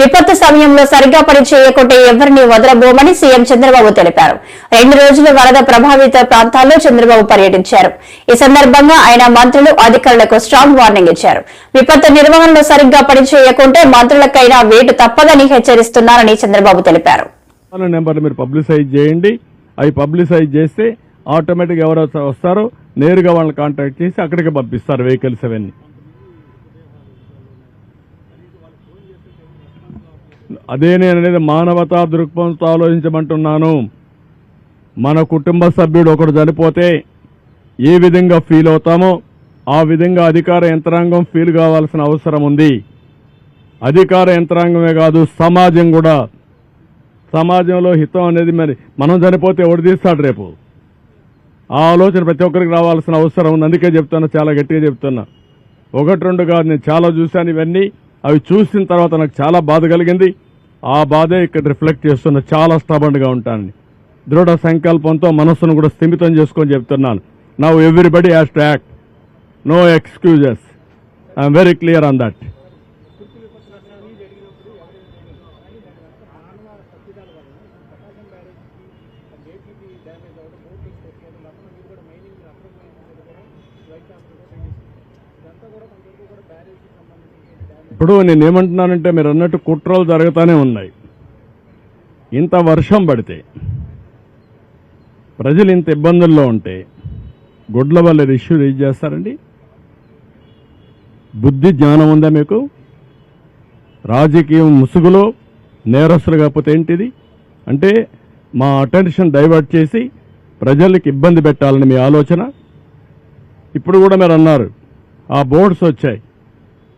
విపత్తు సమయంలో సరిగ్గా పని చేయకుంటే ఎవరిని వదలబోమని సీఎం చంద్రబాబు తెలిపారు. రెండు రోజులు వరద ప్రభావిత ప్రాంతాల్లో చంద్రబాబు పర్యటించారు. ఈ సందర్భంగా ఆయన మంత్రులు అధికారులకు స్ట్రాంగ్ వార్నింగ్ ఇచ్చారు. విపత్తు నిర్వహణలో సరిగ్గా పని చేయకుంటే మంత్రులకైనా వేటు తప్పదని హెచ్చరిస్తున్నారని చంద్రబాబు తెలిపారు. పబ్లిసైజ్ చేయండి. అవి పబ్లిసైజ్ చేస్తే ఆటోమేటిక్గా ఎవరు వస్తారో నేరుగా వాళ్ళని కాంటాక్ట్ చేసి అక్కడికి పంపిస్తారు వెహికల్స్ అవన్నీ. అదే నేను అనేది మానవతా దృక్పథంతో ఆలోచించమంటున్నాను. మన కుటుంబ సభ్యుడు ఒకడు చనిపోతే ఏ విధంగా ఫీల్ అవుతామో ఆ విధంగా అధికార యంత్రాంగం ఫీల్ కావాల్సిన అవసరం ఉంది. అధికార యంత్రాంగమే కాదు సమాజం కూడా. సమాజంలో హితం అనేది మరి మనం చనిపోతే ఎవడు తీస్తాడు రేపు? ఆ ఆలోచన ప్రతి ఒక్కరికి రావాల్సిన అవసరం ఉంది. అందుకే చెప్తున్నా చాలా గట్టిగా చెప్తున్నా. ఒకటి రెండు కాదు నేను చాలా చూశాను ఇవన్నీ. అవి చూసిన తర్వాత నాకు చాలా బాధ కలిగింది. ఆ బాధే ఇక్కడ రిఫ్లెక్ట్ చేస్తున్న చాలా స్టబన్గా ఉంటానని. దృఢ సంకల్పంతో మనస్సును కూడా స్థిమితం చేసుకొని చెప్తున్నాను. Now everybody has to act no excuses I'm very clear on that ఇప్పుడు నేను ఏమంటున్నానంటే మీరు అన్నట్టు కుట్రలు జరుగుతూనే ఉన్నాయి. ఇంత వర్షం పడితే ప్రజలు ఇంత ఇబ్బందుల్లో ఉంటే గుడ్ల వల్ల ఇష్యూ రేజ్ చేస్తారండి? బుద్ధి జ్ఞానం ఉందా మీకు? రాజకీయం ముసుగులో నేరస్తులు కాకపోతే ఏంటిది? అంటే మా అటెన్షన్ డైవర్ట్ చేసి ప్రజలకు ఇబ్బంది పెట్టాలని మీ ఆలోచన? ఇప్పుడు కూడా మీరు అన్నారు ఆ బోర్డ్స్ వచ్చాయి.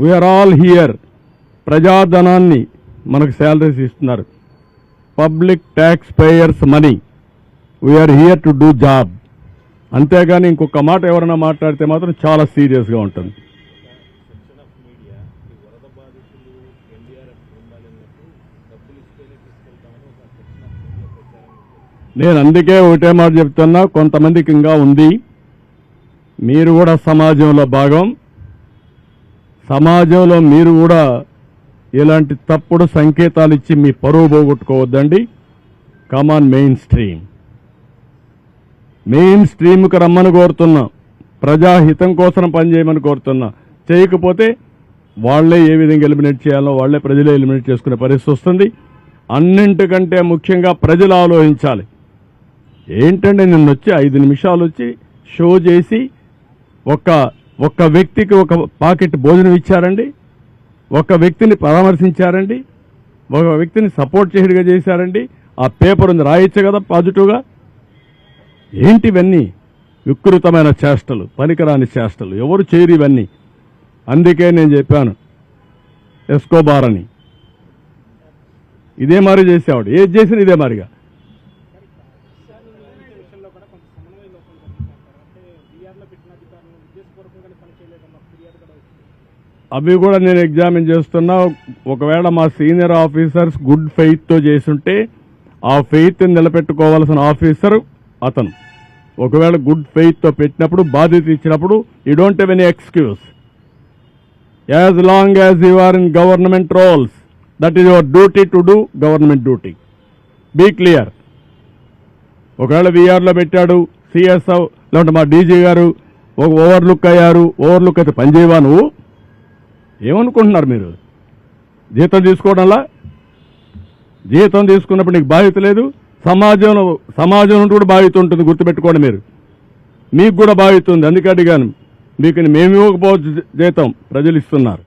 We're all here ప్రజాధనాన్ని మనకు శాలరీస్ ఇస్తున్నారు. Public tax payers money we're here to do job అంతేగాని ఇంకొక మాట ఎవరైనా మాట్లాడితే మాత్రం చాలా సీరియస్గా ఉంటుంది. నేను అందుకే ఒకటే మాట చెప్తున్నా కొంతమందికి ఇంకా ఉంది. మీరు కూడా సమాజంలో భాగం. సమాజంలో మీరు కూడా ఇలాంటి తప్పుడు సంకేతాలు ఇచ్చి మీ పరువు పోగొట్టుకోవద్దండి. Come on main stream main స్ట్రీమ్కి రమ్మని కోరుతున్నా. ప్రజాహితం కోసం పనిచేయమని కోరుతున్నా. చేయకపోతే వాళ్ళే ఏ విధంగా ఎలిమినేట్ చేయాలో వాళ్ళే ప్రజలే ఎలిమినేట్ చేసుకునే పరిస్థితి వస్తుంది. అన్నింటికంటే ముఖ్యంగా ప్రజలు ఆలోచించాలి. ఏంటంటే నిన్న వచ్చి ఐదు నిమిషాలు వచ్చి షో చేసి ఒక ఒక్క వ్యక్తికి ఒక పాకెట్ భోజనం ఇచ్చారండి ఒక వ్యక్తిని పరామర్శించారండి ఒక వ్యక్తిని సపోర్ట్ చేయడిగా చేశారండి ఆ పేపర్ ఉంది రాయొచ్చు కదా పాజిటివ్గా? ఏంటివన్నీ వికృతమైన చేష్టలు పనికిరాని చేష్టలు ఎవరు చేయరు ఇవన్నీ. అందుకే నేను చెప్పాను ఎస్కోబార్ అని. ఇదే మారి చేసేవాడు. ఏది చేసినా ఇదే మారిగా విషయంలో కూడా కొంత సమన్వయ లోపం జరుగుతుంటారు అంటే బీఆర్లో పెట్టిన అధికారులు ఉద్దేశపూర్వకంగానే పనిచేయలేదన్న ఫిర్యాదు కూడా వచ్చింది అవి కూడా నేను ఎగ్జామిన్ చేస్తున్నా. ఒకవేళ మా సీనియర్ ఆఫీసర్స్ గుడ్ ఫెయిత్తో చేసుంటే ఆ ఫెయిత్ నిలబెట్టుకోవాల్సిన ఆఫీసర్ అతను. ఒకవేళ గుడ్ ఫెయిత్తో పెట్టినప్పుడు బాధ్యత ఇచ్చినప్పుడు you don't have any excuse as long as you are in government rolls that is your duty to do government duty be clear ఒకవేళ విఆర్లో పెట్టాడు సిఎస్ఓ లేదంటే మా డీజీ గారు ఒక ఓవర్లుక్ అయ్యారు ఓవర్లుక్ అయితే పనిచేయవా నువ్వు? ఏమనుకుంటున్నారు మీరు? జీతం తీసుకోవడంలా? జీతం తీసుకున్నప్పుడు నీకు బాధ్యత లేదు. సమాజంలో సమాజం నుండి కూడా బాధ్యత ఉంటుంది గుర్తుపెట్టుకోండి మీరు. మీకు కూడా బాధ్యత ఉంది అందుకే అడిగాను. మీకు మేము ఇవ్వకపోవచ్చు జీతం ప్రజలు ఇస్తున్నారు.